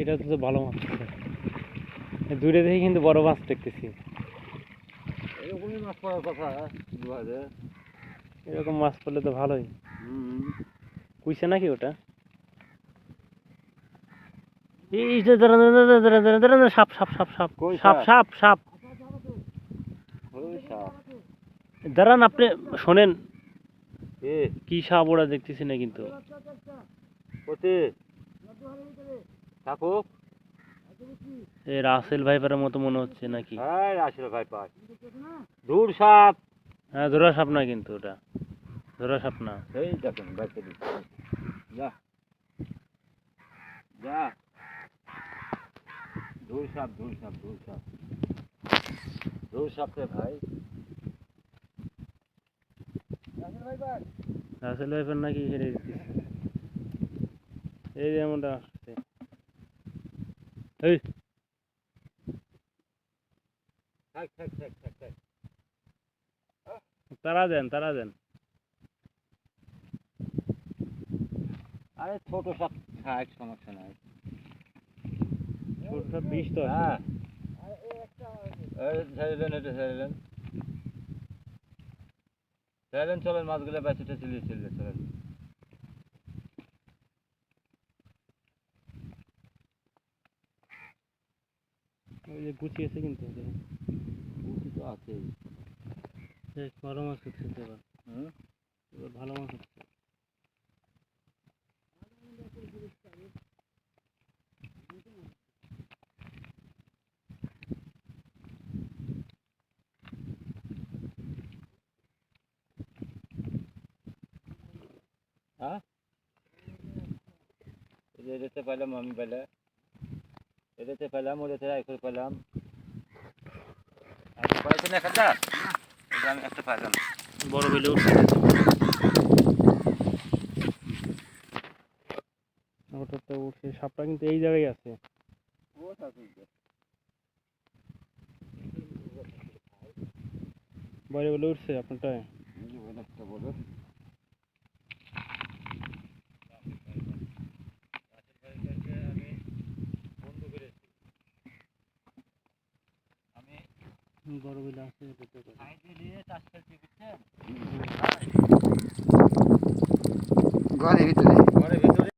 এটা তো ভালো মাছ। দূরে দেখে কিন্তু বড় মাছ দেখতেছি। এরকমই মাছ পড়ার কথা দু এরকম মাছ পড়লে তো ভালোই। কুইছে নাকি ওটা? এই সাপ সাপ সাপ সাপ সাপ সাপ? সাপ দাঁড়ান আপনি শোনেন। কি? সাপ ওরা দেখতেছি না কিন্তু। এই রাসেল ভাইপারের মতো মনে হচ্ছে নাকি? হ্যাঁ আসলে ভাই পাই দূর সাপ। হ্যাঁ ধরা সাপ না কিন্তু ওটা। ধরা সাপ না। এই দেখেন বাইকে যা। যা। দূর সাপ দূর সাপ দূর সাপ। দূর সাপ রে ভাই। Russell viper. নাকি এই যে এমনটা। আসছে এই থাক থাক থাক থাক থাক তারা দেন তারা দেন আরে ছোট সাপ থাক সমস্যা নাই ছোট সাপ বিষ তো আছে। হ্যাঁ এই ছেড়ে এটা ছেড়ে দেন ছেড়ে দেন চলেন মাছগুলো বেঁচে চিলিয়ে চিলিয়ে চলেন গুছিয়েছে কিন্তু দেখুন। বুঝি তো আছেই বেশ ভালো মাছ হচ্ছে তো এবার হুম এবার ভালো মাছ হচ্ছে হ্যাঁ এই যে এটাতে পেলাম আমি পেলে এটাতে পেলাম ওটাতে এখন পেলাম। পাইছেন একটা এই যে আমি একটা পেলাম বড় বেলে উঠছে ওটা তো উঠছে সাপটা কিন্তু এই জায়গায় আছে। বড় বেলে উঠছে আপনারটায়? বলো। বড়। ঘরের ভিতরে